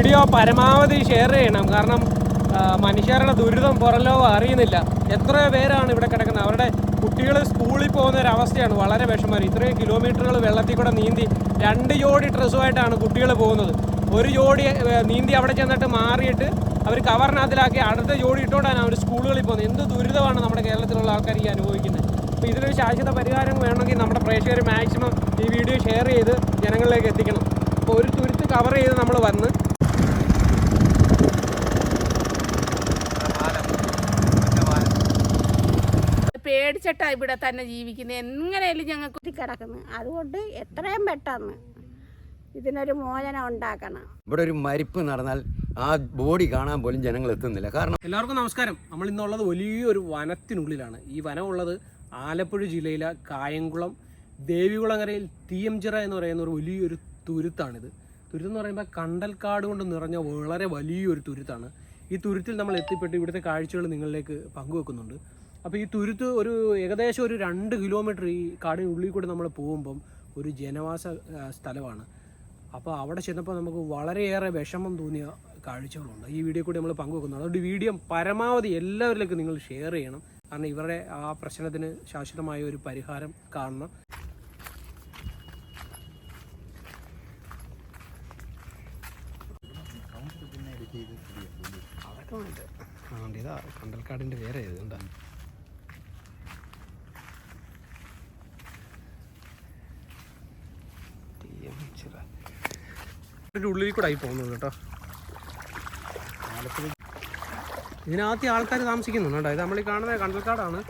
Video പരമാവധി share ചെയ്യണം. കാരണം മനുഷ്യരുടെ ദുരിതം പുറലോ അറിയുന്നില്ല. എത്രയോ പേരാണ് ഇവിടെ കിടക്കുന്നത്. അവരുടെ കുട്ടികൾ സ്കൂളിൽ പോകുന്ന ഒരു അവസ്ഥയാണ്. വളരെ വിഷമം. ഇത്രയും കിലോമീറ്ററുകൾ വെള്ളത്തിൽ കൂടെ നീന്തി രണ്ട് ജോഡി ഡ്രസ്സുമായിട്ടാണ് കുട്ടികൾ പോകുന്നത്. ഒരു ജോഡി നീന്തി അവിടെ ചെന്നിട്ട് മാറിയിട്ട് അവർ കവറിനകത്തിലാക്കി അടുത്ത ജോഡി ഇട്ടുകൊണ്ടാണ് അവർ സ്കൂളുകളിൽ പോകുന്നത്. എന്ത് ദുരിതമാണ് നമ്മുടെ കേരളത്തിലുള്ള ആൾക്കാർ ഈ അനുഭവിക്കുന്നത്. അപ്പോൾ ഇതിനൊരു ശാശ്വത പരിഹാരം വേണമെങ്കിൽ നമ്മുടെ പ്രേക്ഷകർ മാക്സിമം ഈ വീഡിയോ ഷെയർ ചെയ്ത് ജനങ്ങളിലേക്ക് എത്തിക്കണം. അപ്പോൾ ഒരു തുരുത്ത് കവർ ചെയ്ത് നമ്മൾ വന്ന് പേടിച്ചിട്ടാ ഇവിടെ തന്നെ ജീവിക്കുന്നത് എങ്ങനെയായാലും ഞങ്ങൾക്ക് കിടക്കുന്നത് അതുകൊണ്ട് എത്രയും പെട്ടെന്ന് ഇതിനൊരു മോചനം ഉണ്ടാക്കണം. ഇവിടെ ഒരു മരിപ്പ് നടന്നാൽ ആ ബോഡി കാണാൻ പോലും ജനങ്ങൾ എത്തുന്നില്ല. കാരണം എല്ലാവർക്കും നമസ്കാരം. നമ്മൾ ഇന്നുള്ളത് വലിയൊരു വനത്തിനുള്ളിലാണ്. ഈ വനമുള്ളത് ആലപ്പുഴ ജില്ലയിലെ കായംകുളം ദേവികുളങ്ങരയിൽ തീയംചിറ എന്ന് പറയുന്ന ഒരു വലിയൊരു തുരുത്താണിത്. തുരുത്ത് എന്ന് പറയുമ്പോൾ കണ്ടൽക്കാട് കൊണ്ട് നിറഞ്ഞ വളരെ വലിയൊരു തുരുത്താണ്. ഈ തുരുത്തിൽ നമ്മൾ എത്തിപ്പെട്ട് ഇവിടുത്തെ കാഴ്ചകൾ നിങ്ങളിലേക്ക് പങ്കുവെക്കുന്നുണ്ട്. അപ്പോൾ ഈ തുരുത്ത് ഒരു ഏകദേശം ഒരു രണ്ട് കിലോമീറ്റർ ഈ കാടിനുള്ളിൽ കൂടെ നമ്മൾ പോകുമ്പം ഒരു ജനവാസ സ്ഥലമാണ്. അപ്പോൾ അവിടെ ചെന്നപ്പോൾ നമുക്ക് വളരെയേറെ വിഷമം തോന്നിയ കാഴ്ചകളുണ്ട്. ഈ വീഡിയോ കൂടി നമ്മൾ പങ്കുവെക്കുന്നു അതുകൊണ്ട് ഈ വീഡിയോ പരമാവധി എല്ലാവരിലേക്കും നിങ്ങൾ ഷെയർ ചെയ്യണം. കാരണം ഇവരുടെ ആ പ്രശ്നത്തിന് ശാശ്വതമായ ഒരു പരിഹാരം കാണണം. അതൊക്കെ വേണ്ട ഇതാ കണ്ടൽക്കാടിന്റെ വേറെ ഇതുണ്ടാ ഇതിന്റെ ഉള്ളിൽ കൂടെ ആയി പോകുന്നത് കേട്ടോ. ഇതിനകത്ത് ആൾക്കാർ താമസിക്കുന്നുണ്ട് കേട്ടോ. ഇത് നമ്മൾ ഈ കാണുന്ന കണ്ടൽക്കാടാണ്.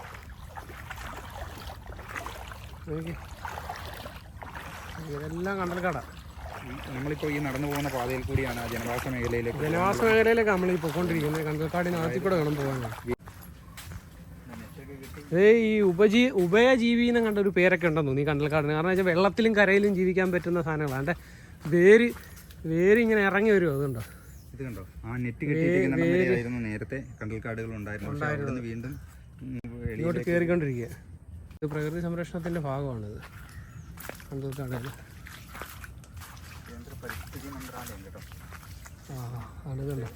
ഇതെല്ലാം കണ്ടൽക്കാടാണ് നമ്മളിപ്പോ ഈ നടന്നു പോകുന്ന പാതയിൽ കൂടിയാണ് ജനവാസ മേഖലയിലേക്ക് ജനവാസ മേഖലയിലേക്ക് നമ്മൾ ഈ പൊയ്ക്കൊണ്ടിരിക്കുന്നത് കണ്ടൽക്കാടിനകത്തിൽ കൂടെ വേണം പോകാനാണ് ഏ ഈ ഉപജീ ഉഭയജീവി എന്ന് കണ്ട ഒരു പേരൊക്കെ ഉണ്ടെന്ന് തോന്നി കണ്ടൽക്കാടിന്. കാരണം വെച്ചാൽ വെള്ളത്തിലും കരയിലും ജീവിക്കാൻ പറ്റുന്ന സാധനങ്ങളാണ് വേര് വേര് ഇങ്ങനെ ഇറങ്ങി വരുമോ അതുണ്ടോ ഇത് കണ്ടോ? ആ നെറ്റ് കെട്ടിയിരിക്കുന്ന നേരത്തെ കണ്ടൽക്കാടുകൾ ഉണ്ടായിരുന്നു. വീണ്ടും ഇങ്ങോട്ട് കയറിക്കൊണ്ടിരിക്കുക ഇത് പ്രകൃതി സംരക്ഷണത്തിന്റെ ഭാഗമാണിത്. കണ്ടൽക്കാടുകൾ. കേന്ദ്ര പരിസ്ഥിതി മന്ത്രാലയം കേട്ടോ. ആ ആണ് കണ്ടോ?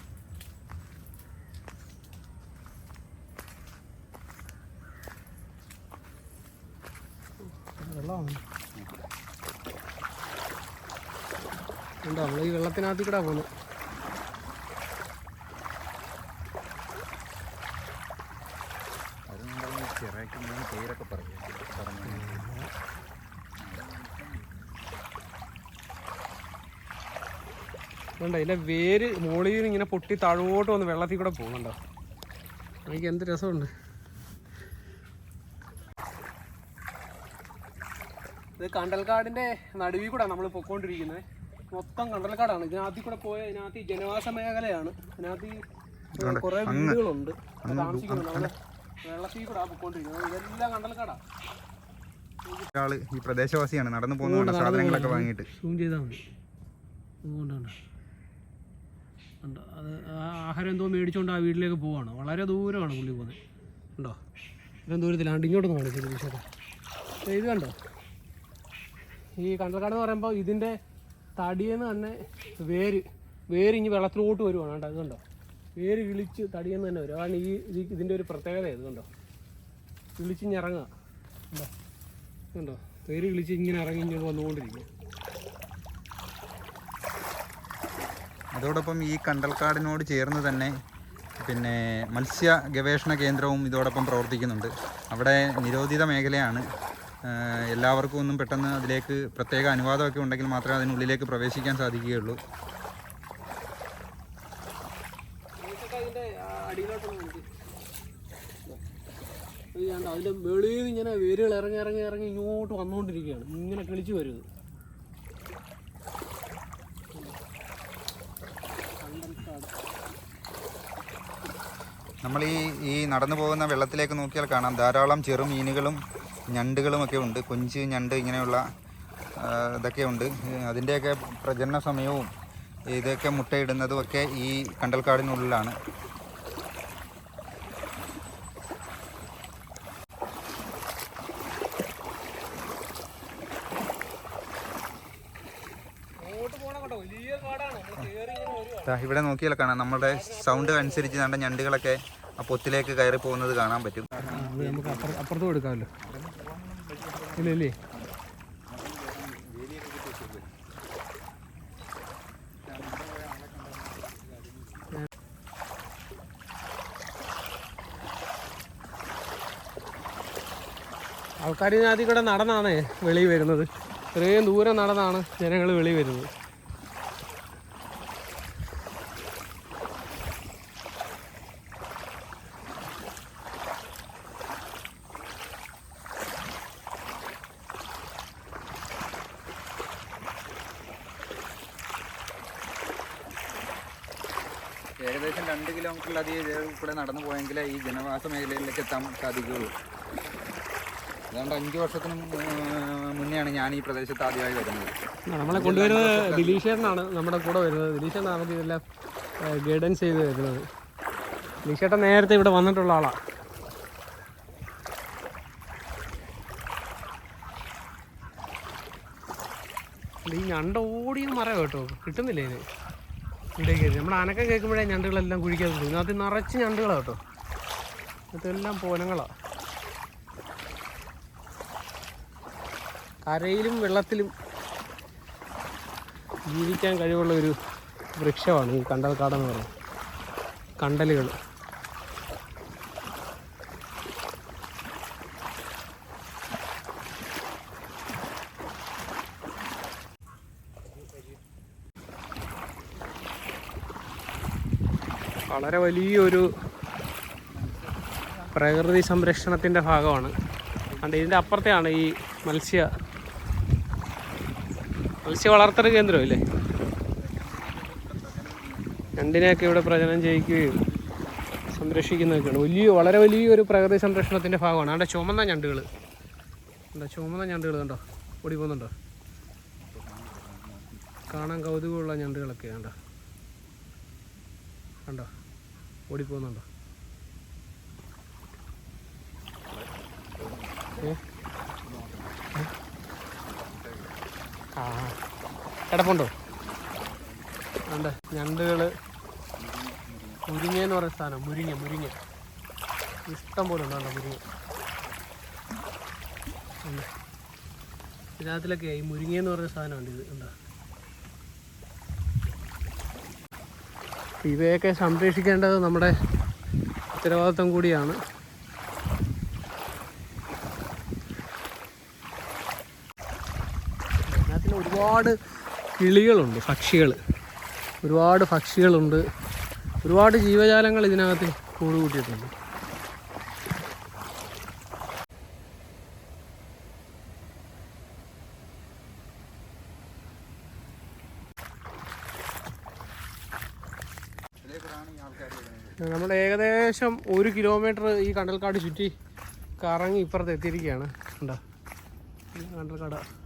വെള്ളമാണ്? ഉണ്ടോ നമ്മൾ ഈ വെള്ളത്തിനകത്ത് കൂടെ പോകുന്നു പേരൊക്കെ പറഞ്ഞു വേര് മുകളിൽ നിന്ന് ഇങ്ങനെ പൊട്ടി താഴോട്ട് വന്ന് വെള്ളത്തിൽ കൂടെ പോകുന്നുണ്ടോ എനിക്ക് എന്ത് രസമുണ്ട്. ഇത് കണ്ടൽക്കാടിന്റെ നടുവിൽ കൂടെ നമ്മൾ പൊക്കോണ്ടിരിക്കുന്നത്. മൊത്തം കണ്ടൽക്കാടാണ് ഇതിനകത്തിൽ കൂടെ പോയ ഇതിനകത്ത് ജനവാസ മേഖലയാണ്. ഇതിനകത്ത് കുറെ വീടുകളുണ്ട്. താമസിക്കുന്നുണ്ട് അവിടെ വെള്ളത്തിൽ കൂടെ പോയിക്കൊണ്ടിരിക്കുന്നത് ഇതെല്ലാം കണ്ടൽക്കാടാ ഒരാൾ ഈ പ്രദേശവാസിയാണ്. നടന്നു പോകുന്ന സാധനങ്ങളൊക്കെ വാങ്ങിയിട്ട്. സൂം ചെയ്താൽ മതി. അതുകൊണ്ടാണ്. അത് ആഹാരം എന്തോ മേടിച്ചുകൊണ്ട് ആ വീട്ടിലേക്ക് പോവാണ്. വളരെ ദൂരമാണ് പുള്ളി പോകുന്നത് ഉണ്ടോ ഇത്രയും ദൂരത്തിലാണ്ട് ഇങ്ങോട്ട് കാണിച്ചത് വിശേഷം ഇത് കണ്ടോ? ഈ കണ്ടൽക്കാട് എന്ന് പറയുമ്പോൾ ഇതിന്റെ തടിയെന്ന് തന്നെ വേര് വേര് ഇനി വെള്ളത്തിലോട്ട് വരുവാണ് കേട്ടോ അതുകൊണ്ടോ കണ്ടോ? വേര് കിളിച്ച് തടിയെന്ന് തന്നെ വരും. അതാണ് ഈ ഇത് ഇതിന്റെ ഒരു പ്രത്യേകത ഇത് കണ്ടോ? ഇറങ്ങുക. കണ്ടോ? കണ്ടോ? വേര് കിളിച്ച് ഇങ്ങനെ ഇറങ്ങി ഇങ്ങോട്ട് വന്നുകൊണ്ടിരിക്കും. അതോടൊപ്പം ഈ കണ്ടൽക്കാടിനോട് ചേർന്ന് തന്നെ പിന്നെ മത്സ്യ ഗവേഷണ കേന്ദ്രവും ഇതോടൊപ്പം പ്രവർത്തിക്കുന്നുണ്ട്. അവിടെ നിരോധിത മേഖലയാണ് എല്ലാവർക്കും ഒന്നും പെട്ടെന്ന് അതിലേക്ക് പ്രത്യേക അനുവാദമൊക്കെ ഉണ്ടെങ്കിൽ മാത്രമേ അതിനുള്ളിലേക്ക് പ്രവേശിക്കാൻ സാധിക്കുകയുള്ളൂ. അതിന്റെ വെളിയിൽ നിന്ന് ഇങ്ങനെ വേരുകൾ ഇറങ്ങി ഇറങ്ങി ഇറങ്ങി ഇങ്ങോട്ട് വന്നുകൊണ്ടിരിക്കുകയാണ് ഇങ്ങനെ കിളിച്ച് വരുന്നത് നമ്മൾ ഈ ഈ നടന്നു പോകുന്ന വെള്ളത്തിലേക്ക് നോക്കിയാൽ കാണാം. ധാരാളം ചെറുമീനുകളും ഒക്കെ ഉണ്ട്. കൊഞ്ച് ഞണ്ട് ഇങ്ങനെയുള്ള ഇതൊക്കെ ഉണ്ട്. അതിന്റെയൊക്കെ പ്രജനന സമയവും ഇതൊക്കെ മുട്ടയിടുന്നതും ഒക്കെ ഈ കണ്ടൽക്കാടിനുള്ളിലാണ്. ഇവിടെ നോക്കിയാൽ കാണാം. നമ്മുടെ സൗണ്ട് അനുസരിച്ച് നമ്മുടെ ഞണ്ടുകളൊക്കെ ആ പൊത്തിലേക്ക് കയറി പോകുന്നത് കാണാൻ പറ്റും. നമുക്ക് അപ്പുറം അപ്പുറത്തും എടുക്കാമല്ലോ ഇല്ല ആൾക്കാർ ഇതിനകത്ത് കൂടെ നടന്നാണ് വെളിയിൽ വരുന്നത്. ഇത്രയും ദൂരം നടന്നാണ് ജനങ്ങൾ വെളിയിൽ വരുന്നത് ഏകദേശം രണ്ട് കിലോമീറ്ററിലധികം കൂടെ നടന്നു പോയെങ്കിലേ ഈ ജനവാസ എത്താൻ സാധിക്കുകയുള്ളൂ. അതുകൊണ്ട് അഞ്ച് വർഷത്തിന് മുന്നെയാണ് ഞാൻ ഈ പ്രദേശത്ത് ആദ്യമായി വരുന്നത്. നമ്മളെ കൊണ്ടുവരുന്നത് ദിലീഷേട്ടനാണ് നമ്മുടെ കൂടെ വരുന്നത്. ദിലീഷേട്ടനാണ് ഇതെല്ലാം ഗൈഡൻസ് ചെയ്ത് വരുന്നത്. ദിലീഷേട്ടൻ നേരത്തെ ഇവിടെ വന്നിട്ടുള്ള ആളാണ് ഈ ഞണ്ട് ഓടിയ മരം കേട്ടോ. കിട്ടുന്നില്ല ഇത്? ഇടയ്ക്ക് നമ്മുടെ അനക്കം കേൾക്കുമ്പോഴേ ഞണ്ടുകളെല്ലാം കുഴിക്കാതെ ഇതിനകത്ത് നിറച്ച് ഞണ്ടുകളാണ് കേട്ടോ. ഇതെല്ലാം പോലങ്ങളാണ് കരയിലും വെള്ളത്തിലും ജീവിക്കാൻ കഴിവുള്ള ഒരു വൃക്ഷമാണ് ഈ കണ്ടൽക്കാടെന്ന് പറയുന്നത്. കണ്ടലുകൾ. വളരെ വലിയൊരു പ്രകൃതി സംരക്ഷണത്തിന്റെ ഭാഗമാണ്. അതുകൊണ്ട് ഇതിന്റെ അപ്പുറത്തെയാണ് ഈ മത്സ്യ മത്സ്യ വളർത്തൽ കേന്ദ്രമില്ലേ രണ്ടിനെയൊക്കെ ഇവിടെ പ്രചനം ചെയ്യിക്കുകയും സംരക്ഷിക്കുന്നതൊക്കെയാണ്. വലിയ വളരെ വലിയൊരു പ്രകൃതി സംരക്ഷണത്തിന്റെ ഭാഗമാണ്. അവിടെ ചുമന്ന ഞണ്ടുകൾ. എന്താ ചുമന്ന ഞണ്ടുകൾ കണ്ടോ? ഓടി പോകുന്നുണ്ടോ? കാണാൻ കൗതുകമുള്ള ഞണ്ടുകളൊക്കെ കണ്ടോ? കണ്ടോ? ഓടിപ്പോകുന്നുണ്ടോ ആ. കിടപ്പുണ്ടോ ഉണ്ട് ഞണ്ടുകൾ മുരിങ്ങ എന്ന് പറയുന്ന സാധനം. മുരിങ്ങ മുരിങ്ങ. ഇഷ്ടം പോലെ ഉണ്ടോ മുരിങ്ങ. ഇതിനകത്തിലൊക്കെ ഈ മുരിങ്ങ എന്ന് പറയുന്ന സാധനമുണ്ട് ഇത്. ഉണ്ടോ ഇവയൊക്കെ സംരക്ഷിക്കേണ്ടത് നമ്മുടെ ഉത്തരവാദിത്വം കൂടിയാണ്. ഒരുപാട് കിളികളുണ്ട് പക്ഷികൾ. ഒരുപാട് പക്ഷികളുണ്ട്. ഒരുപാട് ജീവജാലങ്ങൾ ഇതിനകത്ത് കൂട് കൂട്ടിയിട്ടുണ്ട് നമ്മൾ ഏകദേശം ഒരു കിലോമീറ്റർ ഈ കണ്ടൽക്കാട് ചുറ്റി കറങ്ങി ഇപ്പുറത്ത് എത്തിയിരിക്കുകയാണ്. കണ്ടോ? കണ്ടൽക്കാട്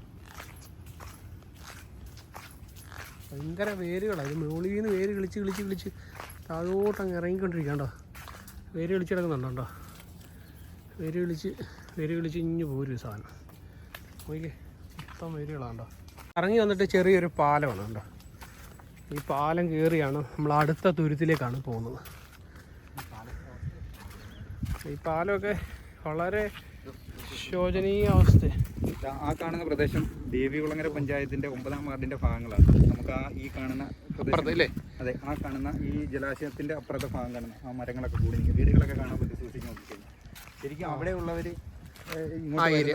ഭയങ്കര വേരുകളാണ് ഇത് മുകളിൽ നിന്ന് വേര് കിളിച്ച് കിളിച്ച് കിളിച്ച് താഴോട്ട് അങ്ങ് ഇറങ്ങിക്കൊണ്ടിരിക്കണ്ടോ വേര് കിളിച്ച് കിടക്കുന്നുണ്ടോ വേര് കിളിച്ച് വേര് കിളിച്ച് ഇഞ്ഞു പോരും സാധനം. നോക്കിക്കേ മൊത്തം വേരുകളാണ്ടോ ഇറങ്ങി വന്നിട്ട് ചെറിയൊരു പാലമാണ് കണ്ടോ ഈ പാലം കയറിയാണ് നമ്മൾ അടുത്ത തുരുത്തിലേക്കാണ് പോകുന്നത്. ഈ പാലമൊക്കെ വളരെ ശോചനീയ അവസ്ഥ ആ കാണുന്ന പ്രദേശം ദേവികുളങ്ങര പഞ്ചായത്തിന്റെ ഒമ്പതാം വാർഡിന്റെ ഭാഗങ്ങളാണ്. നമുക്ക് ആ ഈ കാണുന്ന അതെ ആ കാണുന്ന ഈ ജലാശയത്തിന്റെ അപ്പുറത്തെ ഭാഗം കാണുന്ന ആ മരങ്ങളൊക്കെ കൂടി നിൽക്കും വീടുകളൊക്കെ കാണാൻ പറ്റും സൂക്ഷിച്ച് നോക്കിക്കഴിഞ്ഞാൽ ശരിക്കും അവിടെ ഉള്ളവർ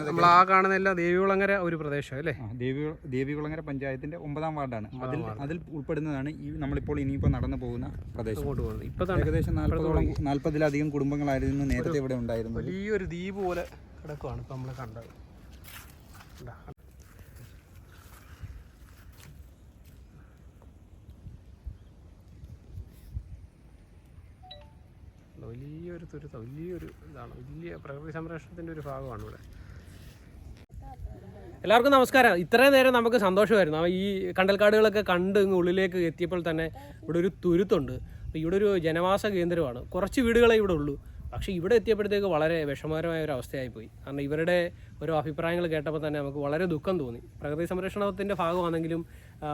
നമ്മൾ ആ കാണുന്നില്ല ദേവികുളങ്ങര ഒരു പ്രദേശം അല്ലേ? ദേവി ദേവികുളങ്ങര പഞ്ചായത്തിന്റെ ഒമ്പതാം വാർഡാണ്. അതിൽ അതിൽ ഉൾപ്പെടുന്നതാണ് ഈ നമ്മളിപ്പോൾ ഇനിയിപ്പോൾ നടന്നു പോകുന്ന പ്രദേശം. ഏകദേശം നാൽപ്പതോളം നാൽപ്പതിലധികം കുടുംബങ്ങളായിരുന്നു നേരത്തെ ഇവിടെ ഉണ്ടായിരുന്നത്. വലിയൊരു ദ്വീപ് പോലെ കിടക്കുവാണ് ഇപ്പൊ നമ്മൾ കണ്ടത്. കണ്ടോ? വലിയൊരു തുരുത്ത വലിയൊരു ഇതാണ്. വലിയ പ്രകൃതി സംരക്ഷണത്തിന്റെ ഒരു ഭാഗമാണ് ഇവിടെ. എല്ലാവർക്കും നമസ്കാരം. ഇത്രയും നേരം നമുക്ക് സന്തോഷമായിരുന്നു. ഈ കണ്ടൽക്കാടുകളൊക്കെ കണ്ട് ഇങ്ങ് ഉള്ളിലേക്ക് എത്തിയപ്പോൾ തന്നെ ഇവിടെ ഒരു തുരുത്തുണ്ട്. അപ്പോൾ ഇവിടെ ഒരു ജനവാസ കേന്ദ്രമാണ്. കുറച്ച് വീടുകളെ ഇവിടെ ഉള്ളൂ. പക്ഷേ ഇവിടെ എത്തിയപ്പോഴത്തേക്ക് വളരെ വിഷമകരമായ ഒരു അവസ്ഥയായിപ്പോയി കാരണം ഇവരുടെ ഓരോ അഭിപ്രായങ്ങൾ കേട്ടപ്പോൾ തന്നെ നമുക്ക് വളരെ ദുഃഖം തോന്നി. പ്രകൃതി സംരക്ഷണത്തിന്റെ ഭാഗമാണെങ്കിലും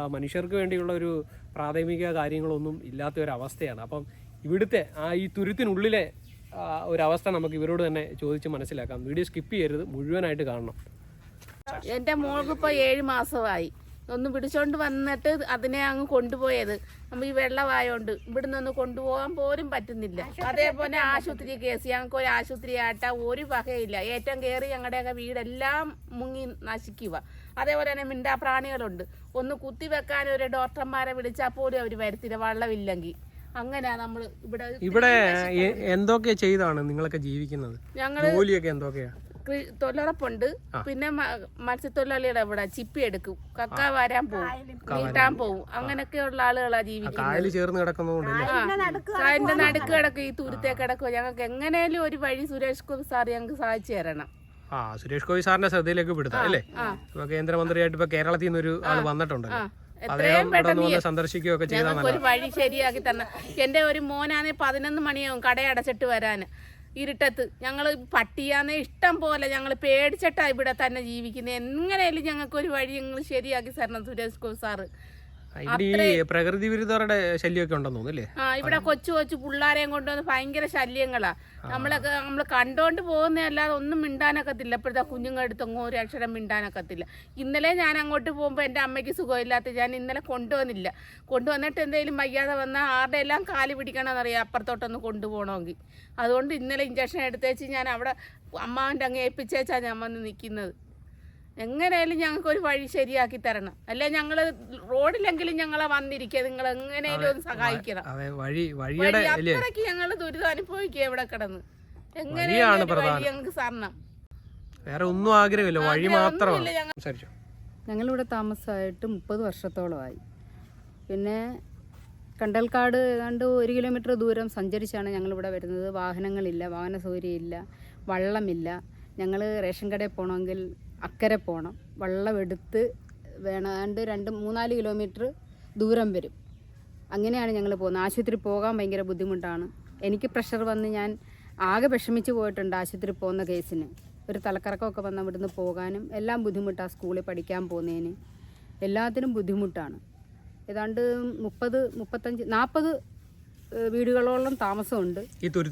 മനുഷ്യർക്ക് വേണ്ടിയുള്ള ഒരു പ്രാഥമിക കാര്യങ്ങളൊന്നും ഇല്ലാത്ത ഒരു അവസ്ഥയാണ്. അപ്പം ഇവിടുത്തെ ആ ഈ തുരുത്തിനുള്ളിലെ ഒരവസ്ഥ നമുക്ക് ഇവരോട് തന്നെ ചോദിച്ച് മനസ്സിലാക്കാം. വീഡിയോ സ്കിപ്പ് ചെയ്യരുത് മുഴുവനായിട്ട് കാണണം. എന്റെ മോൾക്ക് ഇപ്പോൾ ഏഴ് മാസമായി. ഒന്ന് പിടിച്ചോണ്ട് വന്നിട്ട് അതിനെ അങ്ങ് കൊണ്ടുപോയത്. നമ്മൾ ഈ വെള്ളമായോണ്ട് ഇവിടുന്ന് ഒന്ന് കൊണ്ടുപോകാൻ പോലും പറ്റുന്നില്ല. അതേപോലെ ആശുപത്രി കേസ് ഞങ്ങൾക്ക് ഒരു ആശുപത്രി ആട്ട ഒരു വകയില്ല. ഏറ്റവും കയറി ഞങ്ങളുടെയൊക്കെ വീടെല്ലാം മുങ്ങി നശിക്കുക. അതേപോലെ തന്നെ മിണ്ടാപ്രാണികളുണ്ട് ഒന്ന് കുത്തിവെക്കാൻ ഒരു ഡോക്ടർമാരെ വിളിച്ചാൽ പോലും അവർ വരത്തില്ല. വെള്ളമില്ലെങ്കിൽ. അങ്ങനെയാ നമ്മൾ ഇവിടെ ഇവിടെ എന്തൊക്കെ ചെയ്താണ് നിങ്ങളൊക്കെ ജീവിക്കുന്നത്? ജോലിയൊക്കെ എന്തൊക്കെയാ? തൊഴിലുറപ്പുണ്ട്. പിന്നെ മത്സ്യത്തൊഴിലാളിയുടെ ഇവിടെ ചിപ്പി എടുക്കും. കക്ക വരാൻ പോകും നീട്ടാൻ പോകും അങ്ങനെയൊക്കെയുള്ള ആളുകളാ ജീവിക്കുന്നത്. ചേർന്ന്? അതിന്റെ നടുക്ക് കിടക്കും. ഈ തുരുത്തേ കിടക്കും ഞങ്ങൾക്ക് എങ്ങനെയാലും ഒരു വഴി സുരേഷ് ഗോപി സാർ ഞങ്ങൾക്ക് സാധിച്ചു തരണം. ആ സുരേഷ് ഗോപി സാറിന്റെ ശ്രദ്ധയിലേക്ക് പെടുത്താം അല്ലേ? ഇപ്പൊ കേന്ദ്രമന്ത്രിയായിട്ട് ഇപ്പൊ കേരളത്തിൽ നിന്ന് ഒരു ആൾ വന്നിട്ടുണ്ടല്ലോ. എത്രയും പെട്ടെന്ന് സന്ദർശിക്കുകയൊക്കെ ചെയ്താൽ ഒരു വഴി ശരിയാക്കി തരണം എന്റെ ഒരു മോനാണെ പതിനൊന്ന് മണിയാവും കടയടച്ചിട്ട് വരാൻ. ഇരുട്ടത്ത്. ഞങ്ങൾ പട്ടിയാന്നെ ഇഷ്ടം പോലെ ഞങ്ങൾ പേടിച്ചിട്ടാ ഇവിടെ തന്നെ ജീവിക്കുന്നത് എങ്ങനെയായാലും ഞങ്ങൾക്ക് ഒരു വഴി ഞങ്ങൾ ശരിയാക്കി തരണം സുരേഷ് ഗോപി സാറ്. ഇവിടെ ഈ പ്രകൃതി വിരുദ്ധരുടെ ശല്യമൊക്കെ ഉണ്ടെന്ന് ആ ഇവിടെ കൊച്ചു കൊച്ചു പിള്ളേരെയും കൊണ്ടുവന്ന് ഭയങ്കര ശല്യങ്ങളാ. നമ്മളൊക്കെ നമ്മൾ കണ്ടോണ്ട് പോകുന്നതല്ലാതെ ഒന്നും മിണ്ടാനൊക്കത്തില്ല. ഇപ്പോഴത്തെ കുഞ്ഞുങ്ങളടുത്തൊന്നും ഒരു അക്ഷരം മിണ്ടാനൊക്കത്തില്ല. ഇന്നലെ ഞാൻ അങ്ങോട്ട് പോകുമ്പോൾ എന്റെ അമ്മയ്ക്ക് സുഖമില്ലാത്ത ഞാൻ ഇന്നലെ കൊണ്ടുവന്നില്ല. കൊണ്ടുവന്നിട്ട് എന്തെങ്കിലും വയ്യാതെ വന്നാൽ ആരുടെ എല്ലാം കാൽ പിടിക്കണമെന്നറിയാം അപ്പുറത്തോട്ടൊന്ന് കൊണ്ടുപോകണമെങ്കിൽ. അതുകൊണ്ട് ഇന്നലെ ഇഞ്ചക്ഷൻ എടുത്തേച്ച് ഞാൻ അവിടെ അമ്മാവന്റെ അങ്ങ് ഏൽപ്പിച്ചേച്ചാണ് ഞാൻ വന്ന് നിൽക്കുന്നത് എങ്ങനെയായാലും ഞങ്ങൾക്ക് ഒരു വഴി ശരിയാക്കി തരണം. അല്ലെ? ഞങ്ങൾ റോഡിലെങ്കിലും ഞങ്ങളെ വന്നിരിക്കുക നിങ്ങൾ എങ്ങനെയാലും ഒന്ന് സഹായിക്കണം. അതെ വഴി വഴിയുടെ അല്ലേ? അത്രയ്ക്ക് ഞങ്ങൾ ദുരിതം അനുഭവിക്കുക ഇവിടെ കിടന്ന്. വഴി ഞങ്ങൾക്ക് തരണം. വേറെ ഒന്നും ആഗ്രഹമില്ല. വഴി മാത്രമാണ്. ഒന്നുമില്ല ഞങ്ങളിവിടെ താമസമായിട്ട് മുപ്പത് വർഷത്തോളമായി. പിന്നെ കണ്ടൽക്കാട് ഏതാണ്ട് ഒരു കിലോമീറ്റർ ദൂരം സഞ്ചരിച്ചാണ് ഞങ്ങളിവിടെ വരുന്നത്. വാഹനങ്ങളില്ല വാഹന സൗകര്യമില്ല വള്ളമില്ല. ഞങ്ങൾ റേഷൻ കടയിൽ പോകണമെങ്കിൽ അക്കരെ പോകണം വെള്ളമെടുത്ത് വേണാണ്ട് രണ്ട് മൂന്നാൽ കിലോമീറ്റർ ദൂരം വരും. അങ്ങനെയാണ് ഞങ്ങൾ പോകുന്നത്. ആശുപത്രി പോകാൻ ഭയങ്കര ബുദ്ധിമുട്ടാണ്. എനിക്ക് പ്രഷർ വന്ന് ഞാൻ ആകെ വിഷമിച്ച് പോയിട്ടുണ്ട് ആശുപത്രി പോകുന്ന കേസിന്. ഒരു തലക്കറക്കമൊക്കെ വന്ന് അവിടുന്ന് പോകാനും എല്ലാം ബുദ്ധിമുട്ടാണ് സ്കൂളിൽ പഠിക്കാൻ പോകുന്നതിന്. എല്ലാത്തിനും ബുദ്ധിമുട്ടാണ്. ഏതാണ്ട് മുപ്പത് മുപ്പത്തഞ്ച് നാൽപ്പത് വീടുകളോളം താമസമുണ്ട്.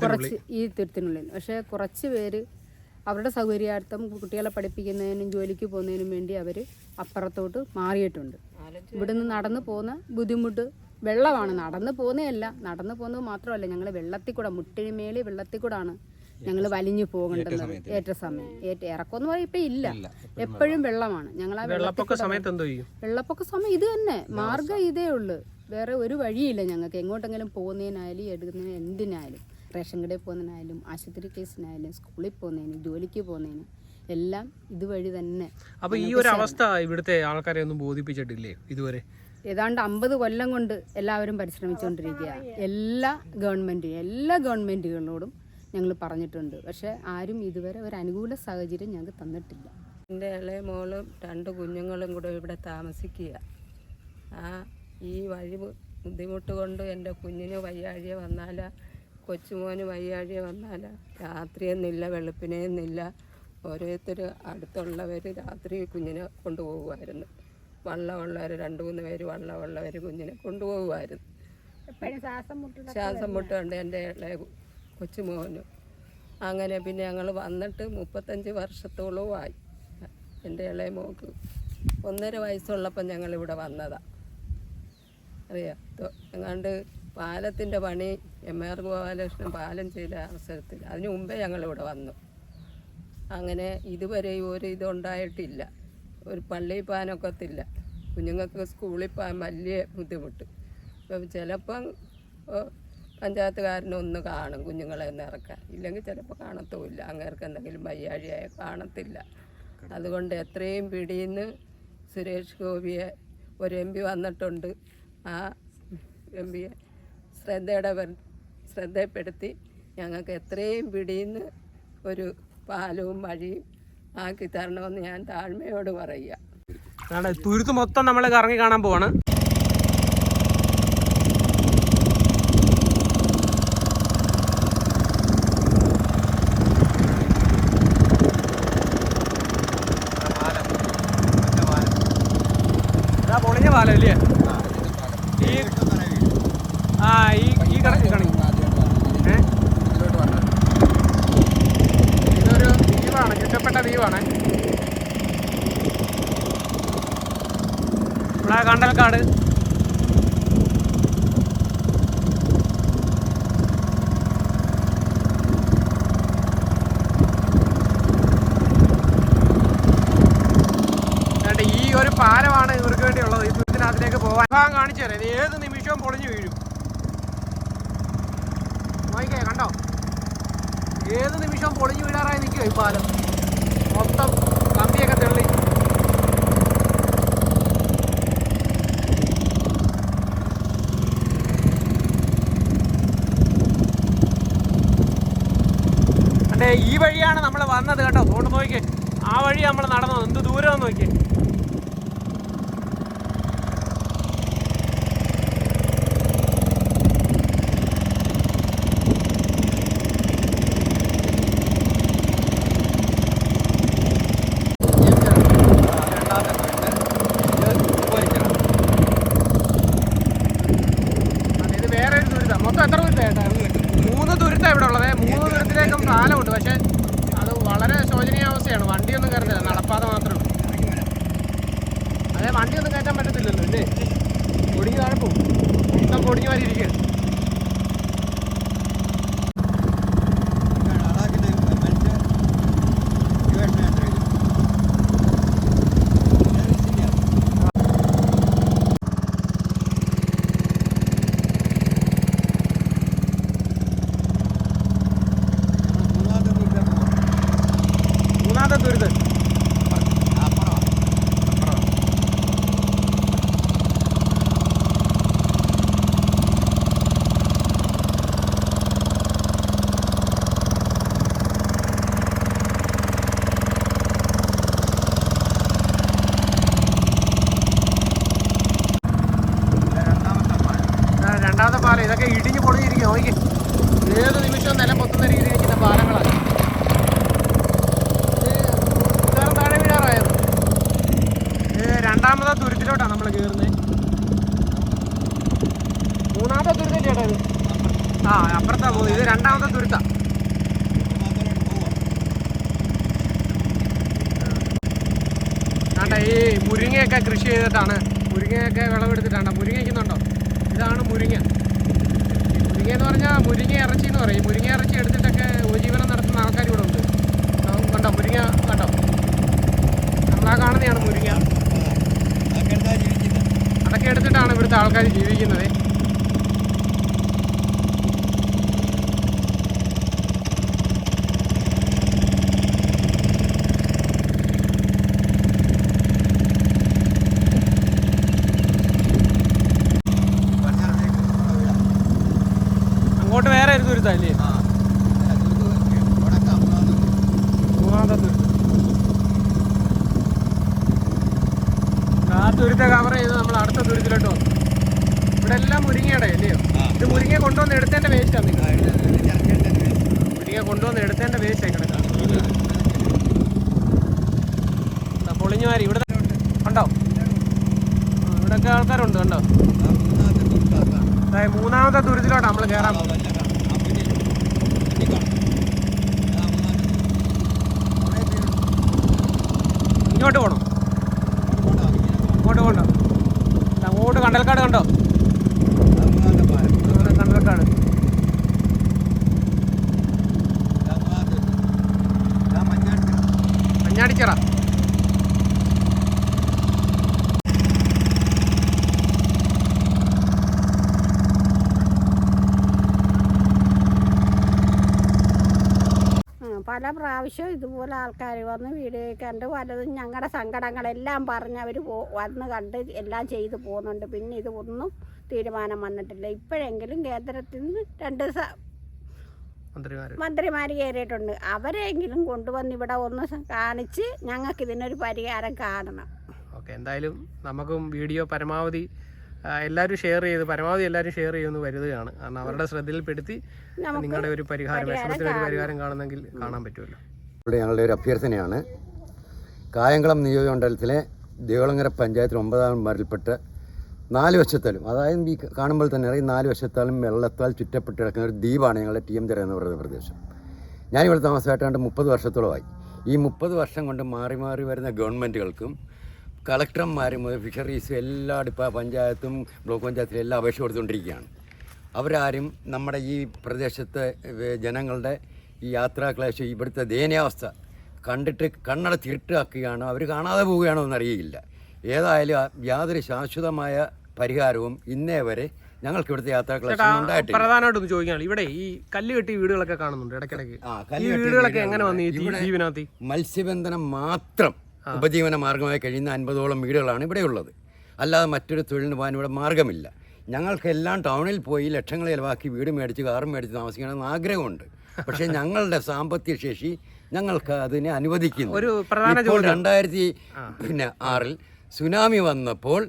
കുറച്ച് ഈ തുരുത്തിനുള്ളിൽ. പക്ഷേ കുറച്ച് പേര് അവരുടെ സൗകര്യാർത്ഥം കുട്ടികളെ പഠിപ്പിക്കുന്നതിനും ജോലിക്ക് പോകുന്നതിനും വേണ്ടി അവർ അപ്പുറത്തോട്ട് മാറിയിട്ടുണ്ട്. ഇവിടുന്ന് നടന്നു പോകുന്ന ബുദ്ധിമുട്ട് വെള്ളമാണ്. നടന്നു പോകുന്നതല്ല നടന്നു പോകുന്നത് മാത്രമല്ല ഞങ്ങൾ വെള്ളത്തിൽ കൂടെ മുട്ടിനുമേളി വെള്ളത്തിൽ കൂടാണ് ഞങ്ങൾ വലിഞ്ഞു പോകേണ്ടത് ഏറ്റ സമയം. ഏറ്റ ഇറക്കമെന്ന് പറയും ഇപ്പം ഇല്ല. എപ്പോഴും വെള്ളമാണ്. ഞങ്ങൾ ആ വെള്ളപ്പൊക്ക സമയത്ത് എന്തോ വെള്ളപ്പൊക്ക സമയം ഇത് തന്നെ. മാർഗം ഇതേ ഉള്ളൂ. വേറെ ഒരു വഴിയില്ല ഞങ്ങൾക്ക്. എങ്ങോട്ടെങ്കിലും പോകുന്നതിനായാലും എടുക്കുന്നതിന് എന്തിനായാലും റേഷൻ കടയിൽ പോകുന്നതിനായാലും ആശുപത്രി കേസിനായാലും സ്കൂളിൽ പോകുന്നതിന് ജോലിക്ക് പോകുന്നതിന് എല്ലാം ഇതുവഴി തന്നെ അപ്പൊ ഈ ഒരു അവസ്ഥ ഇവിടുത്തെ ആൾക്കാരെ ഒന്നും ബോധിപ്പിച്ചിട്ടില്ലേ ഇതുവരെ? ഏതാണ്ട് അമ്പത് കൊല്ലം കൊണ്ട് എല്ലാവരും പരിശ്രമിച്ചുകൊണ്ടിരിക്കുക എല്ലാ ഗവൺമെന്റ് എല്ലാ ഗവൺമെന്റുകളോടും ഞങ്ങൾ പറഞ്ഞിട്ടുണ്ട്. പക്ഷേ ആരും ഇതുവരെ ഒരു അനുകൂല സാഹചര്യം ഞങ്ങൾക്ക് തന്നിട്ടില്ല. എന്റെ ഇളയ മോളും രണ്ട് കുഞ്ഞുങ്ങളും കൂടെ ഇവിടെ താമസിക്കുക ആ ഈ വഴി ബുദ്ധിമുട്ട് കൊണ്ട് എന്റെ കുഞ്ഞിന് വയ്യാഴിക വന്നാൽ കൊച്ചുമോന് വയ്യാഴിക വന്നാൽ രാത്രിയെന്നില്ല വെളുപ്പിനെയെന്നില്ല ഓരോരുത്തർ അടുത്തുള്ളവർ രാത്രി കുഞ്ഞിനെ കൊണ്ടുപോകുമായിരുന്നു. വള്ളമുള്ളവർ രണ്ട് മൂന്ന് പേര് വള്ളമുള്ളവർ കുഞ്ഞിനെ കൊണ്ടുപോകുമായിരുന്നു. ശ്വാസം മുട്ടുണ്ട് എന്റെ ഇളയ കൊച്ചുമോനും. അങ്ങനെ പിന്നെ ഞങ്ങൾ വന്നിട്ട് മുപ്പത്തഞ്ച് വർഷത്തോളവുമായി എന്റെ ഇളയ മോക്ക് ഒന്നര വയസ്സുള്ളപ്പം ഞങ്ങളിവിടെ വന്നതാണ് അറിയാം? എങ്ങാണ്ട് പാലത്തിന്റെ പണി എം. ആർ. ഗോപാലകൃഷ്ണൻ പാലം ചെയ്ത അവസരത്തിൽ. അതിന് മുമ്പേ ഞങ്ങളിവിടെ വന്നു. അങ്ങനെ ഇതുവരെ ഒരു ഇതുണ്ടായിട്ടില്ല. ഒരു പള്ളിയിൽ പോകാനൊക്കത്തില്ല കുഞ്ഞുങ്ങൾക്ക് സ്കൂളിൽ പോകാൻ വലിയ ബുദ്ധിമുട്ട്. ഇപ്പം ചിലപ്പം പഞ്ചായത്തുകാരനൊന്ന് കാണും കുഞ്ഞുങ്ങളെ ഒന്ന് ഇറക്കാൻ. ഇല്ലെങ്കിൽ ചിലപ്പോൾ കാണത്തുമില്ല. അങ്ങേർക്ക് എന്തെങ്കിലും വയ്യാഴിയായ കാണത്തില്ല. അതുകൊണ്ട് എത്രയും പിടിയിന്ന് സുരേഷ് ഗോപിയെ ഒരു എം പി വന്നിട്ടുണ്ട്. ആ എം പിയെ ശ്രദ്ധയുടെ ശ്രദ്ധപ്പെടുത്തി ഞങ്ങൾക്ക് എത്രയും പിടിയിന്ന് ഒരു പാലവും വഴിയും ആക്കി തരണമെന്ന് ഞാൻ താഴ്മയോട് പറയുക. തുരുത്ത് മൊത്തം നമ്മൾ കറങ്ങി കാണാൻ പോവാണ്. ആ ഈ ഈ കട ഈ കണി ഏ? ഇതൊരു ദ്വീപാണ് ചുറ്റപ്പെട്ട ദ്വീപാണ് ഇവിടെ കണ്ടൽക്കാട്. ഈ ഒരു പാലമാണ് ഇവർക്ക് വേണ്ടിയുള്ളത്. ഇതിനകത്തേക്ക് പോകാൻ. കാണിച്ചു തരാം ഇത് ഏത് നിമിഷവും പൊളിഞ്ഞു വീഴും. നോക്കിക്കേ കണ്ടോ? ഏത് നിമിഷം പൊളിഞ്ഞു വീഴാറായി നിൽക്കുക ഈ പാലം. മൊത്തം കമ്പിയൊക്കെ തെള്ളി. അതെ ഈ വഴിയാണ് നമ്മൾ വന്നത് കേട്ടോ. അതുകൊണ്ട് നോക്കിക്കേ. ആ വഴി നമ്മൾ നടന്നത്. എന്ത് ദൂരം നോക്കിയേ അതെ, ഇത് വേറെ ഒരു ദുരിതം മൊത്തം എത്ര ദുരിതമായിട്ടാണ് മൂന്ന് ദുരിതം ഇവിടെ ഉള്ളത് മൂന്ന് ദുരിതത്തിലേക്കും പാലമുണ്ട് പക്ഷെ അത് വളരെ ശോചനീയാവസ്ഥയാണ് വണ്ടിയൊന്നും കയറുന്നില്ല നടപ്പാത മാത്രമേ ഉള്ളൂ അതെ വണ്ടിയൊന്നും കയറ്റാൻ പറ്റത്തില്ലല്ലോ അല്ലേ പൊടിഞ്ഞ് താഴെ പോകും മൊത്തം പൊടിഞ്ഞു മാറി ഇരിക്കുകയാണ് മൂന്നാമത്തെ ദുരിതം ആ, രണ്ടാമത്തെ പാലം ഇതൊക്കെ ഇടിഞ്ഞു പൊടിഞ്ഞിരിക്കും നോക്കി. ഏത് നിമിഷവും നില പൊത്തുന്ന രീതിയിൽ ഇരിക്കുന്ന പാലങ്ങളാണ്. താഴെ വീഴാറായത് രണ്ടാമത്തെ ദുരിതത്തിലോട്ടാണ് നമ്മൾ കയറുന്നത് മൂന്നാമത്തെ ദുരിതം ചേട്ടാ ഇത്. ആ അപ്പുറത്താ പോകുന്നത്. ഇത് രണ്ടാമത്തെ ദുരിത. ആണ്ട ഈ മുരിങ്ങയൊക്കെ കൃഷി ചെയ്തിട്ടാണ് മുരിങ്ങയൊക്കെ വിളവെടുത്തിട്ടാണ്. മുരിങ്ങ ഇരിക്കുന്നുണ്ടോ? ഇതാണ് മുരിങ്ങ. മുരിങ്ങ എന്ന് പറഞ്ഞാൽ മുരിങ്ങ ഇറച്ചി എന്ന് പറയും. മുരിങ്ങ ഇറച്ചി എടുത്തിട്ടൊക്കെ ഉപജീവനം നടത്തുന്ന ആൾക്കാർ ഇവിടെ ഉണ്ട്. കണ്ടോ? മുരിങ്ങ കണ്ടോ? നമ്മളാ കാണുന്നതാണ് മുരിങ്ങ. അതൊക്കെ എടുത്തിട്ടാണ് ഇവിടുത്തെ ആൾക്കാർ ജീവിക്കുന്നത് അങ്ങോട്ട് വേറെ ഒരു തുരുത്തല്ലേ മൂന്നാമത്തെ തുരുത്ത് ആ തുരുത്ത കവർ ചെയ്ത് നമ്മൾ അടുത്ത തുരുത്തിലോട്ട് വന്നു ഇവിടെ എല്ലാം മുരിങ്ങയുടെ അല്ലയോ ഇത് മുരിങ്ങ കൊണ്ടുവന്ന് എടുത്തതിന്റെ വേസ്റ്റാണ് മുരിങ്ങ കൊണ്ടുവന്ന് എടുത്തതിന്റെ വേസ്റ്റ് കിടക്കാം പൊളിഞ്ഞു മാറി ഇവിടെ ഉണ്ടോ ആ, ഇവിടെയൊക്കെ ആൾക്കാരുണ്ട് കണ്ടോ അതായത് മൂന്നാമത്തെ തുരുത്തിലോട്ട് നമ്മൾ കയറാൻ പോകുന്നത് ഇങ്ങോട്ട് പോകണം ഇങ്ങോട്ട് പോകണ്ട അങ്ങോട്ട് കണ്ടൽക്കാട് കണ്ടോ? കണ്ടൽക്കാട് ആ, പല പ്രാവശ്യം ഇതുപോലെ ആൾക്കാർ വന്ന് വീഡിയോ കണ്ട് പലതും ഞങ്ങളുടെ സങ്കടങ്ങളെല്ലാം പറഞ്ഞ് അവർ പോ വന്ന് കണ്ട് എല്ലാം ചെയ്ത് പോകുന്നുണ്ട് പിന്നെ ഇത് ഒന്നും തീരുമാനം വന്നിട്ടില്ല. ഇപ്പോഴെങ്കിലും കേന്ദ്രത്തിൽ നിന്ന് രണ്ട് സ- മന്ത്രിമാർ കയറിയിട്ടുണ്ട് അവരെങ്കിലും കൊണ്ടുവന്ന് ഇവിടെ ഒന്ന് കാണിച്ച് ഞങ്ങൾക്ക് ഇതിനൊരു പരിഹാരം കാണണം. ഓക്കെ എന്തായാലും നമുക്കും വീഡിയോ പരമാവധി എല്ലാവരും ഷെയർ ചെയ്ത് പരമാവധി എല്ലാവരും ഷെയർ ചെയ്യുമെന്ന് വരുതുകയാണ് കാരണം അവരുടെ ശ്രദ്ധയിൽപ്പെടുത്തി നിങ്ങളുടെ ഒരു പരിഹാരം പരിഹാരം വിഷമത്തിന് ഒരു പരിഹാരം കാണുന്നെങ്കിൽ കാണാൻ പറ്റുമല്ലോ. ഇവിടെ ഞങ്ങളുടെ ഒരു അഭ്യർത്ഥനയാണ്. കായംകുളം നിയോജകമണ്ഡലത്തിലെ ദേവളങ്ങര പഞ്ചായത്തിൽ ഒമ്പതാം വാർഡിൽപ്പെട്ട നാല് വശത്താലും അതായത് ഈ കാണുമ്പോൾ തന്നെ അറിയാം നാല് വശത്താലും വെള്ളത്താൽ ചുറ്റപ്പെട്ട് കിടക്കുന്ന ഒരു ദ്വീപാണ് ഞങ്ങളുടെ ടി എം തിര എന്ന് പറയുന്ന പ്രദേശം. ഞാനിവിടെ താമസമായിട്ടാണ്ട് മുപ്പത് വർഷത്തോളമായി. ഈ മുപ്പത് വർഷം കൊണ്ട് മാറി മാറി വരുന്ന ഗവൺമെന്റുകൾക്കും കളക്ടർമാരും ഫിഷറീസും എല്ലാ ഡിപ്പാ പഞ്ചായത്തും ബ്ലോക്ക് പഞ്ചായത്തിലും എല്ലാം അപേക്ഷ കൊടുത്തുകൊണ്ടിരിക്കുകയാണ്. അവരാരും നമ്മുടെ ഈ പ്രദേശത്തെ ജനങ്ങളുടെ ഈ യാത്രാക്ലേശം ഇവിടുത്തെ ദയനീയാവസ്ഥ കണ്ടിട്ട് കണ്ണട തിരുട്ടാക്കുകയാണോ അവർ കാണാതെ പോവുകയാണോ എന്നറിയില്ല ഏതായാലും യാതൊരു ശാശ്വതമായ പരിഹാരവും ഇന്നേ വരെ ഞങ്ങൾക്ക് ഇവിടുത്തെ ചേട്ടാ യാത്രാക്ലേശം ഉണ്ടായിട്ടില്ല പ്രധാനമായിട്ടൊന്ന് ചോദിക്കുകയാണ് ഇവിടെ ഈ കല്ല് കെട്ടി വീടുകളൊക്കെ കാണുന്നുണ്ട് ഇടയ്ക്കിടയ്ക്ക്. ഈ വീടുകളൊക്കെ എങ്ങനെ വന്നു ഈ മത്സ്യബന്ധനം മാത്രം ഉപജീവന മാർഗമായി കഴിയുന്ന അൻപതോളം വീടുകളാണ് ഇവിടെയുള്ളത്. അല്ലാതെ മറ്റൊരു തൊഴിലിന് പോകാൻ ഇവിടെ മാർഗമില്ല. ഞങ്ങൾക്കെല്ലാം ടൗണിൽ പോയി ലക്ഷങ്ങൾ ചിലവാക്കി വീട് മേടിച്ച് കാറും മേടിച്ച് താമസിക്കണമെന്ന് ആഗ്രഹമുണ്ട്. പക്ഷേ ഞങ്ങളുടെ സാമ്പത്തിക ശേഷി ഞങ്ങൾക്ക് അതിനെ അനുവദിക്കുന്നു. ഒരു പ്രധാന രണ്ടായിരത്തി പിന്നെ ആറിൽ സുനാമി വന്നപ്പോൾ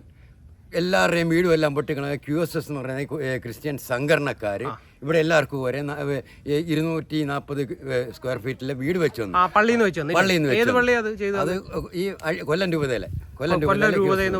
എല്ലാവരുടെയും വീടും എല്ലാം പൊട്ടിക്കണ ക്യു എസ് എസ് എന്ന് പറയുന്ന ക്രിസ്ത്യൻ സംഘടനക്കാർ ഇവിടെ എല്ലാവർക്കും ഒരേ ഇരുന്നൂറ്റി നാൽപ്പത് സ്ക്വയർ ഫീറ്റിലെ വീട് വെച്ചു വന്നു. ആ പള്ളിയിൽ നിന്ന് വെച്ചു പള്ളിയിൽ നിന്ന് ഏത് വെച്ചു പള്ളി അത് ഈ കൊല്ലം രൂപതയിലെ. കൊല്ലം രൂപതയിലെ രൂപതയിൽ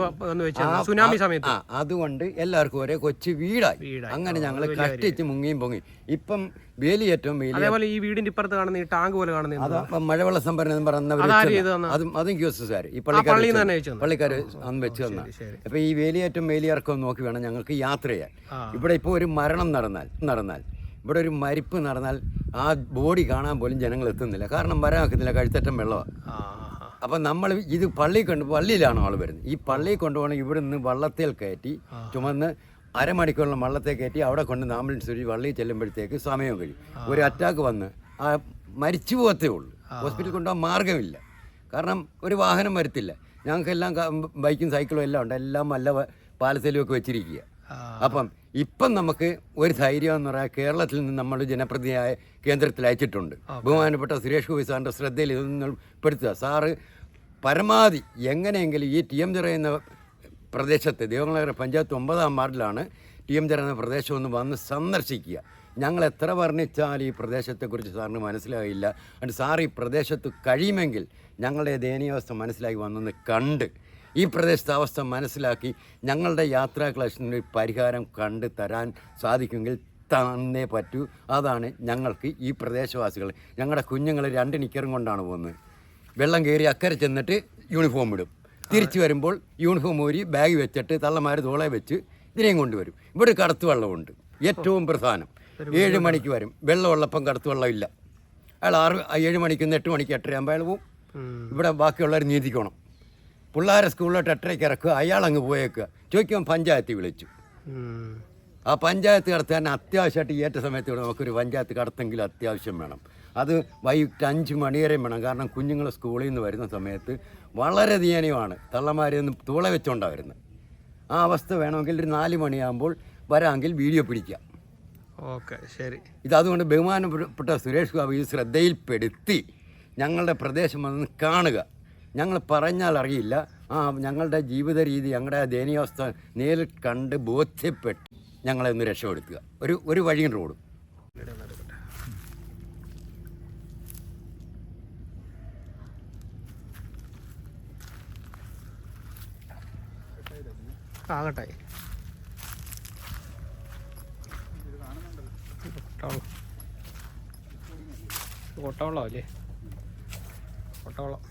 അതുകൊണ്ട് എല്ലാവർക്കും ഒരേ കൊച്ചു വീടായി. അങ്ങനെ ഞങ്ങൾ കഷ്ടിച്ച് മുങ്ങിയും പൊങ്ങി ഇപ്പം വേലിയേറ്റവും വേലി അതേപോലെ ഈ വീടിന്റെ ഇപ്പുറത്ത് കാണുന്ന ഈ ടാങ്ക് പോലെ കാണുന്ന അത് എന്തുവാ? മഴവെള്ള സംഭരണം എന്ന് പറയുന്ന? അതും അതും ക്യൂസസുകാർ ഈ തന്നതാ? പള്ളിക്കാർ അന്ന് വെച്ച് തന്ന ശരി. അപ്പോൾ ഈ വേലിയേറ്റം വേലിയിറക്കം നോക്കി വേണം ഞങ്ങൾക്ക് യാത്ര ചെയ്യാൻ. ഇവിടെ ഇപ്പോൾ ഒരു മരണം നടന്നാൽ നടന്നാൽ ഇവിടെ ഒരു മരിപ്പ് നടന്നാൽ ആ ബോഡി കാണാൻ പോലും ജനങ്ങൾ എത്തുന്നില്ല കാരണം വരാൻ ഒക്കത്തില്ല കഴുത്തറ്റം വെള്ളമാണ് അപ്പൊ. അപ്പം നമ്മൾ ഇത് പള്ളി കൊണ്ട് പള്ളിയിലാണ് ആൾ വരുന്നത് ഈ പള്ളിയിൽ കൊണ്ടുപോകണം ഇവിടെ നിന്ന് വള്ളത്തിൽ കയറ്റി ചുമന്ന് അരമണിക്കൂറിലും വള്ളത്തെ കയറ്റി അവിടെ കൊണ്ട് ആംബുലൻസ് വഴി വള്ളിയിൽ ചെല്ലുമ്പോഴത്തേക്ക് സമയം കഴിയും ഒരു അറ്റാക്ക് വന്ന് ആ മരിച്ചു പോകത്തേ ഉള്ളൂ. ഹോസ്പിറ്റലിൽ കൊണ്ടുപോകാൻ മാർഗമില്ല. കാരണം ഒരു വാഹനം വരത്തില്ല. ഞങ്ങൾക്കെല്ലാം എല്ലാം ബൈക്കും സൈക്കിളും എല്ലാം ഉണ്ട്. എല്ലാം നല്ല പാലസേലും ഒക്കെ വെച്ചിരിക്കുക. അപ്പം ഇപ്പം നമുക്ക് ഒരു ധൈര്യം എന്ന് പറയാൻ കേരളത്തിൽ നിന്ന് നമ്മൾ ജനപ്രതിനിധിയായ കേന്ദ്രത്തിൽ അയച്ചിട്ടുണ്ട്. ബഹുമാനപ്പെട്ട സുരേഷ് ഗോപി സാറിന്റെ ശ്രദ്ധയിൽ ഇതൊന്നും പെടുത്തുക സാറ് പരമാവധി എങ്ങനെയെങ്കിലും ഈ ടി എം ജെറ എന്ന പ്രദേശത്ത് ദേവങ്ങളകര പഞ്ചായത്ത് ഒമ്പതാം വാർഡിലാണ് ടി എം എന്ന പ്രദേശം ഒന്ന് വന്ന് സന്ദർശിക്കുക. ഞങ്ങൾ എത്ര വർണിച്ചാൽ ഈ പ്രദേശത്തെക്കുറിച്ച് സാറിന് മനസ്സിലായില്ല. അതുകൊണ്ട് സാർ ഈ പ്രദേശത്ത് കഴിയുമെങ്കിൽ ഞങ്ങളുടെ ദയനീയാവസ്ഥ മനസ്സിലാക്കി വന്നൊന്ന് കണ്ട് ഈ പ്രദേശത്തെ അവസ്ഥ മനസ്സിലാക്കി ഞങ്ങളുടെ യാത്രാ ക്ലേശത്തിന് പരിഹാരം കണ്ട് തരാൻ സാധിക്കുമെങ്കിൽ തന്നേ പറ്റൂ. അതാണ് ഞങ്ങൾക്ക് ഈ പ്രദേശവാസികൾ. ഞങ്ങളുടെ കുഞ്ഞുങ്ങൾ രണ്ട് നിക്കറും കൊണ്ടാണ് പോകുന്നത്. വെള്ളം കയറി അക്കരെ ചെന്നിട്ട് യൂണിഫോം ഇടും. തിരിച്ചു വരുമ്പോൾ യൂണിഫോം ഊരി ബാഗ് വെച്ചിട്ട് തള്ളമാർ തോളെ വെച്ച് ഇതിനെയും കൊണ്ടുവരും. ഇവിടെ കടത്തു വെള്ളമുണ്ട്. ഏറ്റവും പ്രധാനം. ഏഴ് മണിക്ക് വരും. വെള്ളമുള്ളപ്പം കടത്തു വെള്ളം ഇല്ല. അയാൾ ആറ് ഏഴ് മണിക്ക് എട്ട് മണിക്ക് എട്ടരയാകുമ്പോൾ അയാൾ പോവും. ഇവിടെ ബാക്കിയുള്ളവർ നീതിക്കണം പിള്ളേരെ സ്കൂളിലോട്ട് എട്ടരയ്ക്ക് ഇറക്കുക. അയാൾ അങ്ങ് പോയേക്കുക. ചോദിക്കുമ്പോൾ പഞ്ചായത്തിൽ വിളിച്ചു. ആ പഞ്ചായത്ത് കടത്താൻ അത്യാവശ്യമായിട്ട് ഏറ്റ സമയത്ത് ഇവിടെ നമുക്കൊരു പഞ്ചായത്ത് കടത്തെങ്കിലും അത്യാവശ്യം വേണം. അത് വൈകിട്ട് അഞ്ച് മണി വരെയും വേണം. കാരണം കുഞ്ഞുങ്ങൾ സ്കൂളിൽ നിന്ന് വരുന്ന സമയത്ത് വളരെ ദീനീയമാണ് തള്ളമാരെയൊന്നും തൂളെ വെച്ചോണ്ടാണ് വരുന്നത് ആ അവസ്ഥ വേണമെങ്കിൽ ഒരു നാല് മണിയാകുമ്പോൾ വരാമെങ്കിൽ വീഡിയോ പിടിക്കാം. ഓക്കെ ശരി. ഇത് അതുകൊണ്ട് ബഹുമാനപ്പെട്ട സുരേഷ് ബാബു ഈ ശ്രദ്ധയിൽപ്പെടുത്തി ഞങ്ങളുടെ പ്രദേശം വന്ന് കാണുക. ഞങ്ങൾ പറഞ്ഞാൽ അറിയില്ല. ആ ഞങ്ങളുടെ ജീവിത രീതി ഞങ്ങളുടെ ദയനീയാവസ്ഥ നേരിൽ കണ്ട് ബോധ്യപ്പെട്ട് ഞങ്ങളെ ഒന്ന് രക്ഷപ്പെടുത്തുക. ഒരു ഒരു വഴിയും റോഡും. ആകട്ടെ. കൊട്ടവെള്ളം അല്ലേ? കൊട്ടവെള്ളം